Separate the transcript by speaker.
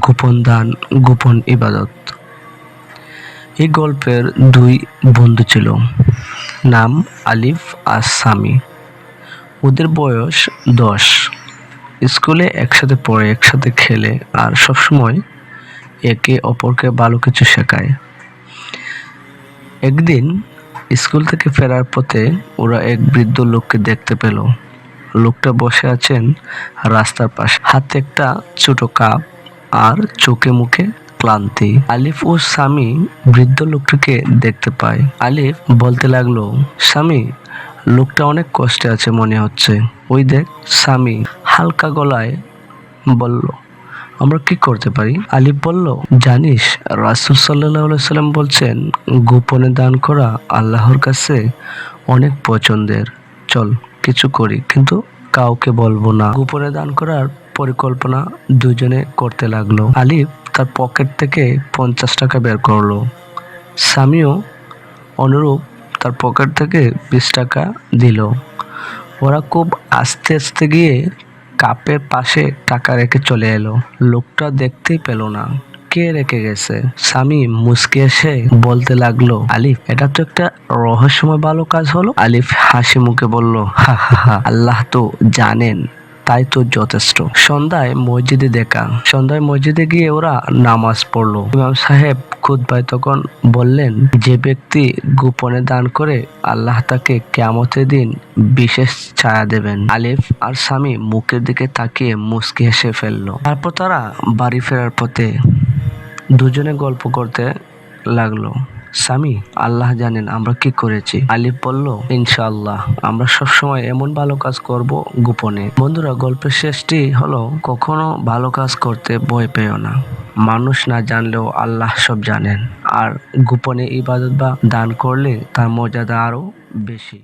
Speaker 1: গোপন দান, গোপন ইবাদত। এই গল্পের দুই বন্ধু ছিল, নাম আলিফ আর সামি। ওদের বয়স দশ। স্কুলে একসাথে পড়ে, একসাথে খেলে আর সবসময় একে অপরকে ভালো কিছু শেখায়। একদিন স্কুল থেকে ফেরার পথে ওরা এক বৃদ্ধ লোককে দেখতে পেল। লোকটা বসে আছেন রাস্তার পাশে। হাতে একটা ছোট কাপ আর চোখে মুখে ক্লান্তি। আলিফ ও স্বামী বৃদ্ধ লোকটিকে দেখতে পায়। আলিফ বলতে লাগল স্বামী লোকটা অনেক কষ্টে আছে মনে হচ্ছে। ওই দেখ স্বামী হালকা গলায় বলল, আমরা কি করতে পারি? আলিফ বলল, জানিস, রাসুল সাল্লাম বলছেন, গোপনে দান করা আল্লাহর কাছে অনেক পছন্দের। চল, কিছু করি, কিন্তু কাউকে বলব না। গোপনে দান করার পরিকল্পনা দুজনে করতে লাগল। আলিফ তার পকেট থেকে পঞ্চাশ টাকা বের করল। স্বামীও অনুরূপ তার পকেট থেকে বিশ টাকা দিল। ওরা খুব আস্তে আস্তে গিয়ে কাপের পাশে টাকা রেখে চলে এলো। লোকটা দেখতেই পেল না, কে রেখে গেছে? স্বামী মুসকে এসে বলতে লাগল, আলিফ, এটা তো একটা রহস্যময় ভালো কাজ হলো। আলিফ হাসি মুখে বলল হা হা, আল্লাহ তো জানেন। তাই তো যথেষ্ট। সন্ধ্যায় মসজিদে দেখা। সন্ধ্যায় মসজিদে গিয়ে ওরা নামাজ পড়ল। ইমাম সাহেব খুতবায় তখন বললেন, যে ব্যক্তি গোপনে দান করে আল্লাহ তাকে কেয়ামতের দিন বিশেষ ছায়া দেবেন। আলিফ আর স্বামী মুখের দিকে তাকিয়ে মুসকে হেসে ফেলল। তারপর তারা বাড়ি ফেরার পথে দুজনে গল্প করতে লাগল। স্বামী, আল্লাহ জানেন আমরা কি করেছি। আলিফ বলল, ইনশাআল্লাহ, আমরা সবসময় এমন ভালো কাজ করব গোপনে। বন্ধুরা, গল্পের শেষটি হলো, কখনো ভালো কাজ করতে ভয় পেও না। মানুষ না জানলেও আল্লাহ সব জানেন। আর গোপনে ইবাদত বা দান করলে তার মর্যাদা আরও বেশি।